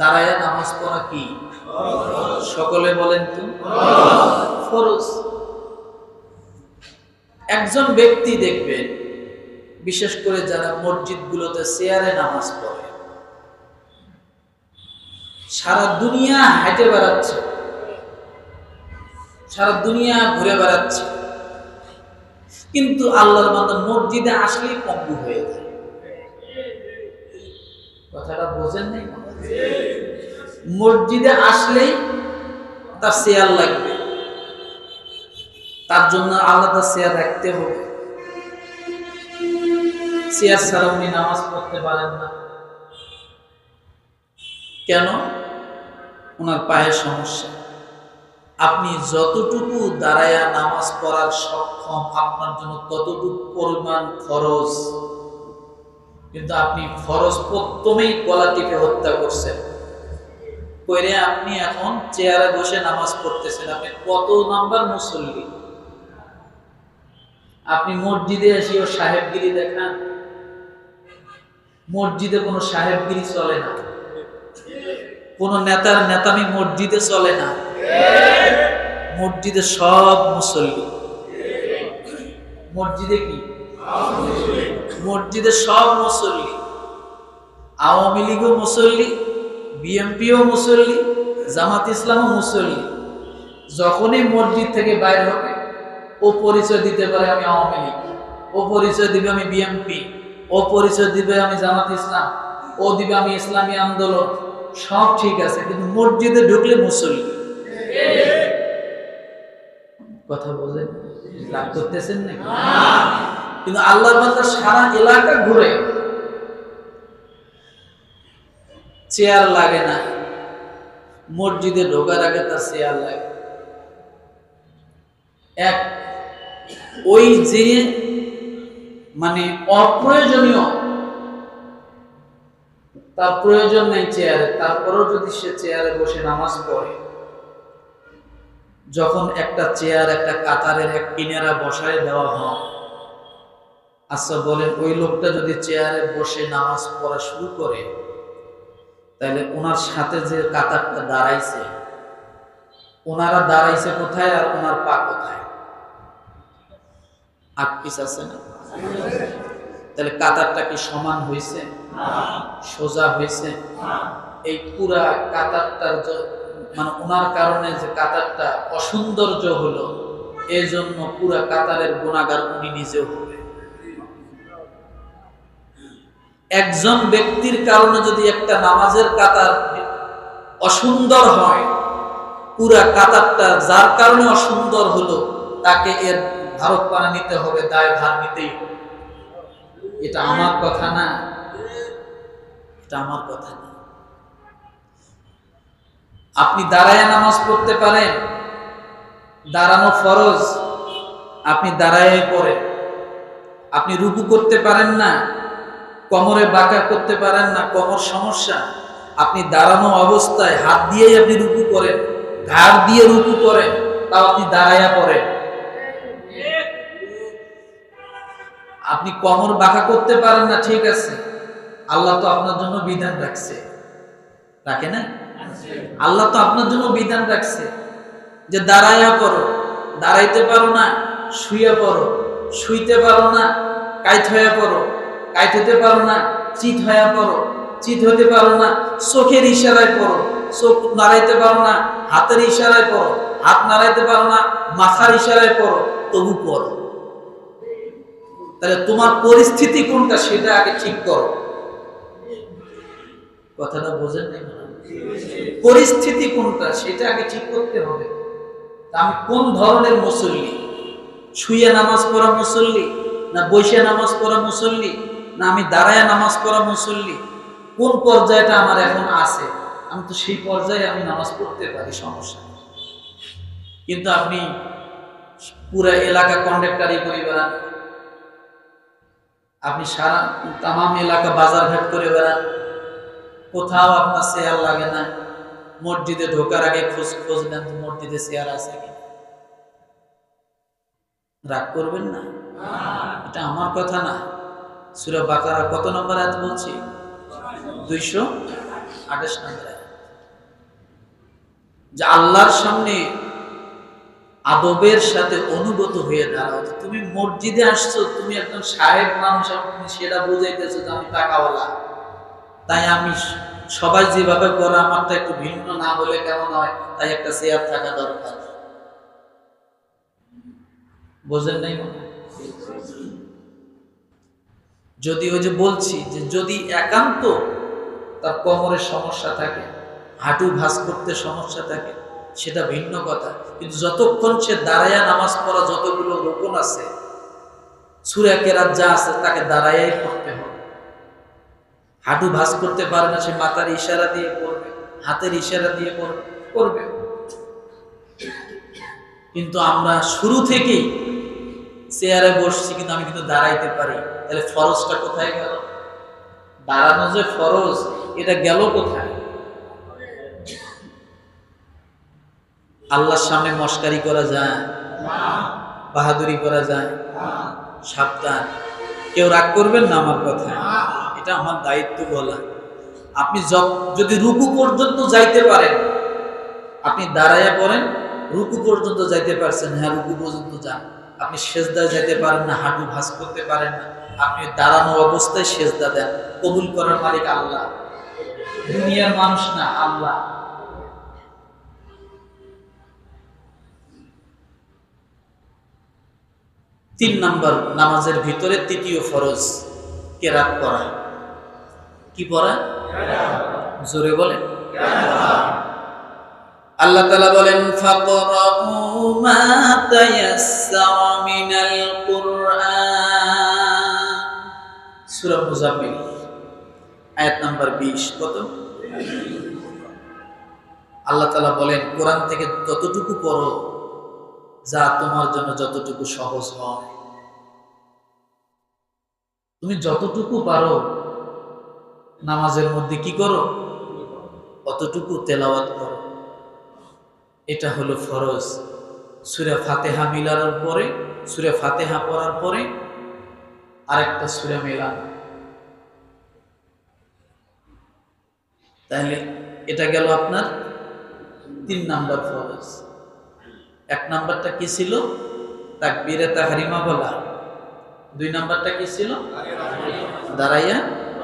দাঁড়ায় নামাজ পড়া কি? সকলে বলেন তো। ফরজ। একজন ব্যক্তি দেখবেন, বিশেষ করে যারা মসজিদগুলোতে চেয়ারে নামাজ পড়ে, সারা দুনিয়া হেঁটে বেড়াচ্ছে। সারা দুনিয়া ঘুরে বেড়াচ্ছে। কিন্তু আল্লাহর বান্দা মসজিদে আসলেই পঙ্গু হয়ে যায়। কথাটা বোঝেন নাই মসজিদে আসলেই তার চেয়ার লাগবে। তার জন্য আলাদা চেয়ার রাখতে হবে। চেয়ার ছাড়া উনি নামাজ পড়তে পারেন না। কেন? ওনার পায়ের সমস্যা। আপনি যতটুকু দাঁড়ায়া নামাজ পড়ার সক্ষম, আপনার জন্য ততটুকু পরিমাণ খরচ কিন্তু আপনি ফরজ প্রথমেই টিপে হত্যা করছেন। করে আপনি এখন চেয়ারে বসে নামাজ পড়তেছেন, আপনি কত নাম্বার মুসল্লি? আপনি মসজিদে এসেও সাহেবগিরি দেখান। মসজিদে কোনো সাহেবগিরি চলে না। কোন নেতার নেতামি মসজিদে চলে না। মসজিদে সব মুসল্লি। মসজিদে কি? মসজিদে সব মুসল্লি, আওয়ামী লীগও মুসল্লি, বিএনপিও মুসল্লি, জামাত ইসলামও মুসল্লি, যখনই মসজিদ থেকে বাইর হবে, ও পরিচয় দিতে পারে আমি আওয়ামী লীগ, ও পরিচয় দিবে আমি বিএনপি, ও পরিচয় দিবে আমি জামাত ইসলাম, ও দিবে আমি ইসলামী আন্দোলন, সব ঠিক আছে, কিন্তু মসজিদে ঢুকলে মুসল্লি। কথা বোঝেন লাভ করতেছেন নাকি? কিন্তু আল্লাহর বান্দা সারা এলাকা ঘুরে। চেয়ার লাগে না। মসজিদে ঢোকার আগে তার চেয়ার লাগে। এক, ওই যে মানে অপ্রয়োজনীয়, তার প্রয়োজন নেই চেয়ারে, তারপরেও যদি সে চেয়ারে বসে নামাজ পড়ে, যখন একটা চেয়ার একটা কাতারের এক কিনারা বসায় দেওয়া হয় আচ্ছা বলেন, ওই লোকটা যদি চেয়ারে বসে নামাজ পড়া শুরু করে তাহলে ওনার সাথে যে কাতারটা দাঁড়াইছে, ওনারা দাঁড়াইছে কোথায় আর ওনার পা কোথায়? আছে না? তাহলে কাতারটা কি সমান হয়েছে সোজা হয়েছে এই পুরা কাতারটার মানে ওনার কারণে যে কাতারটা অসৌন্দর্য হলো এই জন্য পুরা কাতারের গুণাগার উনি নিজেও হবে। একজন ব্যক্তির কারণে যদি একটা নামাজের কাতার অসুন্দর হয়, পুরা কাতারটা যার কারণে অসুন্দর হলো, তাকে এর ভারত পানা নিতে হবে, দায় ভার নিতেই এটা আমার কথা না। এটা আমার কথা না। আপনি দাঁড়ায় নামাজ পড়তে পারেন, দাঁড়ানো ফরজ, আপনি দাঁড়ায় পড়েন। আপনি রুকু করতে পারেন না কোমরে বাঁকা করতে পারেন না, কোমর সমস্যা। আপনি দাঁড়ানো অবস্থায় হাত দিয়েই আপনি রুকু করেন, ঘাড় দিয়ে রুকু করেন, তাও আপনি দাঁড়াইয়া পড়েন। আপনি কোমর বাঁকা করতে পারেন না, ঠিক আছে। আল্লাহ তো আপনার জন্য বিধান রাখছে। রাখে না? আল্লাহ তো আপনার জন্য বিধান রাখছে যে দাঁড়াইয়া পড়ো। দাঁড়াইতে পারো না শুয়ে পড়ো। শুইতে পারো না, কাইট হয়ে পড়ো। কাইট হতে পারো না, চিত হয়ে পড়ো, চিত হতে পারো না, চোখের ইশারায় পড়ো, চোখ নাড়াইতে পারো না, হাতের ইশারায় পড়ো, হাত নাড়াইতে পারো না, মাথার ইশারায় পড়ো, তবু পড়ো। তাহলে তোমার পরিস্থিতি কোনটা সেটা আগে ঠিক করো। কথাটা বোঝেন নাই পরিস্থিতি কোনটা সেটা আগে ঠিক করতে হবে। আমি কোন ধরনের মুসল্লি? শুয়ে নামাজ পড়া মুসল্লি না বসে নামাজ পড়া মুসল্লি? না, আমি দাঁড়ায় নামাজ পড়া মুসল্লি। কোন পর্যায়টা আমার এখন আছে? আমি তো সেই পর্যায়ে আমি নামাজ পড়তে পারি, সমস্যা কিন্তু আপনি পুরো এলাকা কন্ডাক্টারি করে বেড়ান। আপনি সারা তামাম এলাকা বাজার ঘাট করে বেড়ান। কোথাও আপনার চেয়ার লাগে না। মসজিদে ঢোকার আগে খোঁজ খোঁজ নেন মসজিদে চেয়ার আছে কি। রাগ করবেন না? এটা আমার কথা না। সুরা বাকারা কত নম্বর আয়াত বলছি? দুইশো আঠাশ নম্বর যে আল্লাহর সামনে আদবের সাথে অনুগত হয়ে দাঁড়াও তুমি মসজিদে আসছো, তুমি একজন সাহেব মানুষ তুমি সেটা বুঝাইতেছো যে আমি টাকাওয়ালা। তাই আমি সবাই যেভাবে করে আমারটা একটু ভিন্ন না হলে কেমন হয়, তাই একটা চেয়ার থাকা দরকার। বোঝেন নাই মনে? যদি ওই যে বলছি যে যদি একান্ত তার কোমরের সমস্যা থাকে, হাঁটু ভাঁজ করতে সমস্যা থাকে, সেটা ভিন্ন কথা। কিন্তু যতক্ষণ সে দাঁড়াইয়া নামাজ পড়া যতগুলো রোপণ আছে, সুরা কেরাত যা আছে তাকে দাঁড়াইয়াই পড়তে হবে। হাঁটু ভাঁজ করতে পারে না, সে মাথার ইশারা দিয়ে পড়বে, হাতের ইশারা দিয়ে পড়বে করবে কিন্তু আমরা শুরু থেকেই চেয়ারে বসছি, কিন্তু আমি কিন্তু দাঁড়াইতে পারি। তাহলে ফরজটা কোথায় গেল? দাঁড়ানো যে ফরজ, এটা গেল কোথায়? আল্লাহর সামনে মস্কারি করা যায়, বাহাদুরি করা যায়, সাবধান। কেউ রাগ করবেন না আমার কথা? এটা আমার দায়িত্ব বলা। আপনি যদি রুকু পর্যন্ত যাইতে পারেন, আপনি দাঁড়াইয়া পড়েন, রুকু পর্যন্ত যাইতে পারছেন হ্যাঁ রুকু পর্যন্ত যান। আপনি সেজদায় যাইতে পারেন না, হাঁটু ভাঁজ করতে পারেন না। আপনি দাঁড়ানো অবস্থায় সেজদা দেন। কবুল করার মালিক আল্লাহ। দুনিয়ার মানুষ না, আল্লাহ। তিন নাম্বার, নামাজের ভিতরে তৃতীয় ফরজ, কেরাত পড়া। কি পড়া? জোরে বলেন। আল্লাহ তাআলা বলেন ফাকরাউ মা তায়াসসারা মিনাল কুরআন। সূরা মুজাম্মিল, আয়াত নাম্বার 20 কত? আল্লাহ তাআলা বলেন, কোরআন থেকে ততটুকু পড়ো, যা তোমার জন্য যতটুকু সহজ হয়। তুমি যতটুকু পারো, নামাজের মধ্যে কি করো? অতটুকু তেলাওয়াত করো। এটা হলো ফরজ। সুরে ফাতেহা মিলানোর পরে, সুরে ফাতেহা পড়ার পরে আরেকটা সুরে মেলানো। তাহলে এটা গেল আপনার তিন নাম্বার ফরজ। এক নাম্বারটা কি ছিল? তাকবীরে তাহরিমা বলা। দুই নাম্বারটা কি ছিল? দাঁড়াইয়া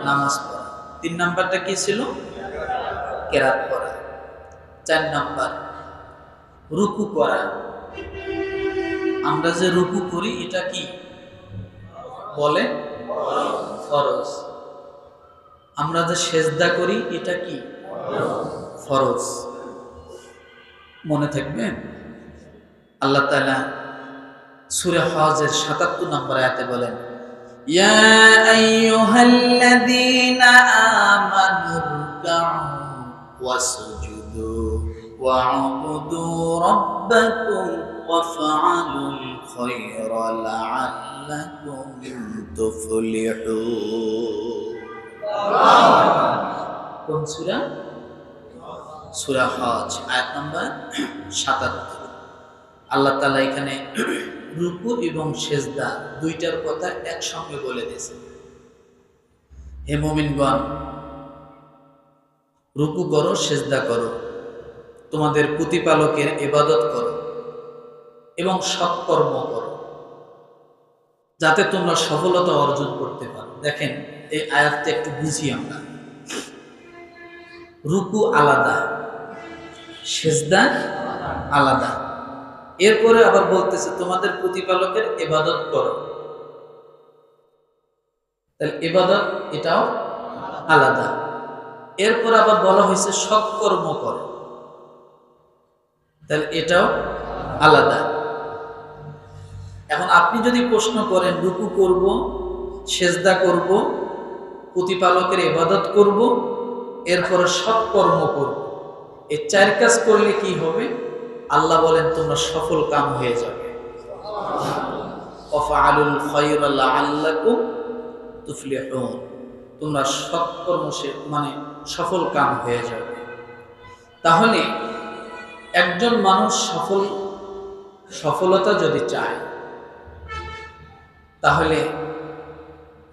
নামাজ পড়া। তিন নাম্বারটা কি ছিল? কেরাত পড়া। চার নাম্বার রুকু করা। আমরা যে রুকু করি, এটা কি? বলে ফরজ। আমরা যে সেজদা করি, এটা কি? ফরজ। মনে থাকবে? আল্লাহ তালা সুরে হজের 77 নম্বর আয়াতে বলেন রুকউ ওয়াসজুদু ওয়া'বুদু রাব্বাকুম ওয়াফআলুল খায়রা লা'আল্লাকুম তুফলিহুন কোন সূরা? সূরা হজ, আয়াত নাম্বার 77 আল্লাহ তাআলা এখানে রুকু এবং সেজদা দুইটার কথা একসঙ্গে বলে দিয়েছে হে মুমিনগণ, রুকু করো, সেজদা করো। তোমাদের প্রতিপালকের ইবাদত করো এবং সৎকর্ম করো, যাতে তোমরা সফলতা অর্জন করতে পারো। দেখেন, এই আয়াতটা একটু বুঝি আমরা। রুকু আলাদা, সেজদা আলাদা। এরপরে আবার বলতেছে, তোমাদের প্রতিপালকের ইবাদত করো। তাহলে ইবাদত এটাও আলাদা। এরপর আবার বলা হয়েছে সৎকর্ম করো। তাহলে এটাও আলাদা। এখন আপনি যদি প্রশ্ন করেন, রুকু করব, সেজদা করব, প্রতিপালকের ইবাদত করব, এরপরে সৎকর্ম করব, এই চার কাজ করলে কি হবে? আল্লাহ বলেন, তোমরা সফল কাম হয়ে যাবে। অফআলুল খায়রা লাআল্লাকুম তুফলিহুন। তোমরা সৎকর্ম সে- মানে সফল কাম হয়ে যাবে। তাহলে একজন মানুষ সফল, সফলতা যদি চায়, তাহলে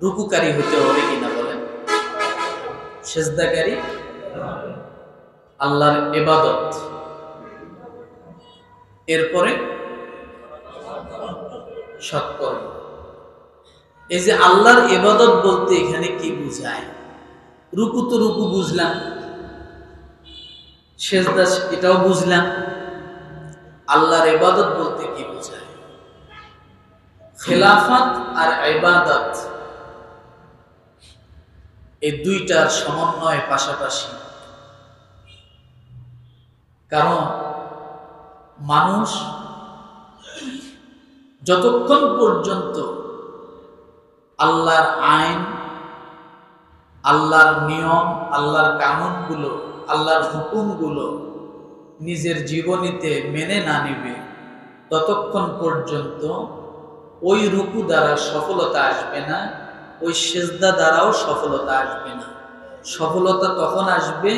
রুকুকারী হতে হবে কিনা বলেন? সেজদাকারী? আল্লাহর এবাদত এরপরে সৎকর্ম। এই যে আল্লাহর এবাদত বলতে এখানে কি বুঝায়? রুকু তো রুকু বুঝলাম। সেজদা এটাও বুঝলাম। আল্লাহর এবাদত বলতে কি বোঝায়? খেলাফত আর ইবাদত এই দুইটার সমন্বয় পাশাপাশি। কারণ মানুষ যতক্ষণ পর্যন্ত আল্লাহর আইন, আল্লাহর নিয়ম, আল্লাহর কানুনগুলো আল্লাহর হুকুমগুলো নিজের জীবনীতে মেনে না নেবে, ততক্ষণ পর্যন্ত ওই রুকু দ্বারা সফলতা আসবে না, ওই সেজদা দ্বারাও সফলতা আসবে না। সফলতা তখন আসবে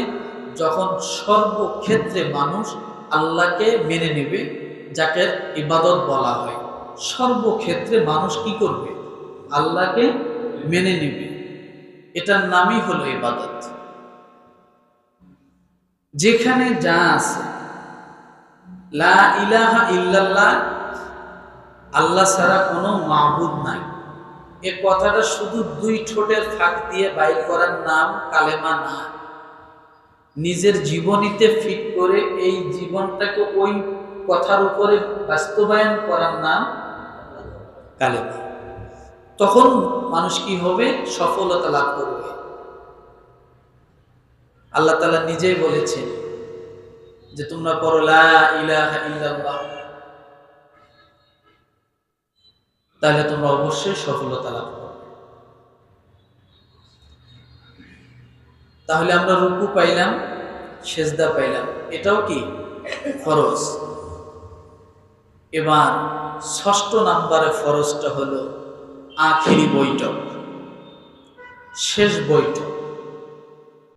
যখন সর্বক্ষেত্রে মানুষ আল্লাহকে মেনে নেবে, যাকে ইবাদত বলা হয়। সর্বক্ষেত্রে মানুষ কি করবে? আল্লাহকে মেনে নেবে। এটার নামই হলো ইবাদত। যেখানে যা আছে। লা ইলাহা ইল্লাল্লাহ, আল্লাহ ছাড়া কোনো মাহবুদ নাই। এ কথাটা শুধু দুই ঠোঁটের ফাঁক দিয়ে বাইর করার নাম কালেমা না। নিজের জীবনীতে ফিট করে এই জীবনটাকে ওই কথার উপরে বাস্তবায়ন করার নাম কালেমা। তখন মানুষ কি হবে? সফলতা লাভ করবে। আল্লাহ তালা নিজেই বলেছেন যে, তোমরা পড়ো তাহলে তোমরা অবশ্যই সফলতা লাভ তাহলে আমরা রুকু পাইলাম, সেজদা পাইলাম। এটাও কি? ফরজ। এবার ষষ্ঠ নাম্বারে ফরজটা হলো আখেরি বৈঠক, শেষ বৈঠক।